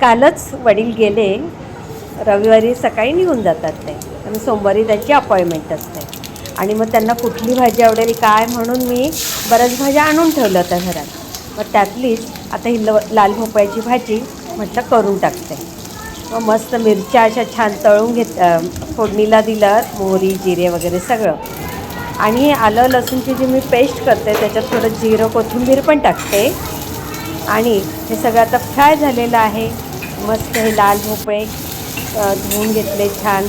कालच वडील गेले रविवारी सकाळी निघून जातात ते. आणि सोमवारी त्यांची अपॉइंटमेंट असते. आणि मग त्यांना कुठली भाजी आवडेल काय म्हणून मी बऱ्याच भाज्या आणून ठेवल्या होत्या घरात. मग त्यातलीच आता ही ल लाल भोपळ्याची भाजी म्हटलं करून टाकते. मग मस्त मिरच्या अशा छान तळून घेत फोडणीला दिलं मोहरी जिरे वगैरे सगळं. आणि आलं लसूणची जी मी पेस्ट करते त्याच्यात थोडं जिरं कोथिंबीर पण टाकते. आणि हे सगळं आता फ्राय झालेलं आहे. मस्त हे लाल भोपळे धुवून घेतले छान.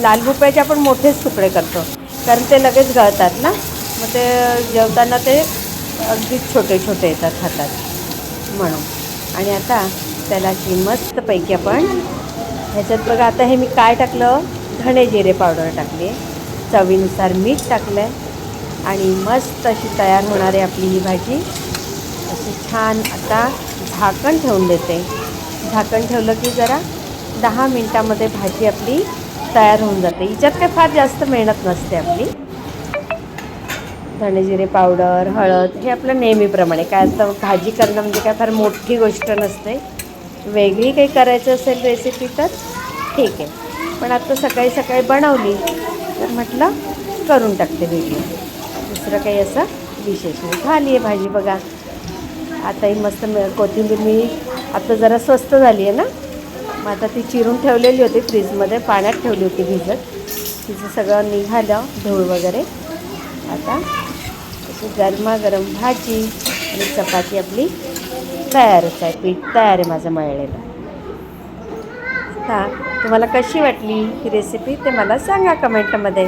लाल भोपळ्याचे आपण मोठेच तुकडे करतो कारण ते लगेच गळतात ना? मग ते जेवताना ते अगदीच छोटे छोटे येतात हातात. म्हणून. आणि आता त्याला की मस्तपैकी आपण ह्याच्यात बघा आता हे मी काय टाकलं? धणे जिरे पावडर टाकली. चवीनुसार मीठ टाकलं आहे आणि मस्त अशी तयार होणार आहे आपली ही भाजी. अशी छान आता झाकण ठेवून देते. झाकण ठेवलं की जरा दहा मिनटामध्ये भाजी आपली तयार होऊन जाते. हिच्यात काही फार जास्त मेहनत नसते आपली. धणेजिरे पावडर हळद हे आपलं नेहमीप्रमाणे. काय आता भाजी करणं म्हणजे काय फार मोठी गोष्ट नसते. वेगळी काही करायचं असेल रेसिपी तर ठीक आहे. पण आता सकाळी सकाळी बनवली तर म्हटलं करून टाकते वेगळी दुसरं काही असं विशेष नाही. झाली आहे भाजी बघा. आता ही मस्त कोथिंबीर मी आता जरा स्वस्त झाली आहे ना? मग आता ती चिरून ठेवलेली होती फ्रीजमध्ये पाण्यात ठेवली होती भिजत. तिचं सगळं निघालं धूळ वगैरे. आता अशी गरमागरम भाजी आणि चपाती आपली तयारच आहे पीठ तयार आहे माझं मळलेलं. हां तुम्हाला कशी वाटली ही रेसिपी ते मला सांगा कमेंटमध्ये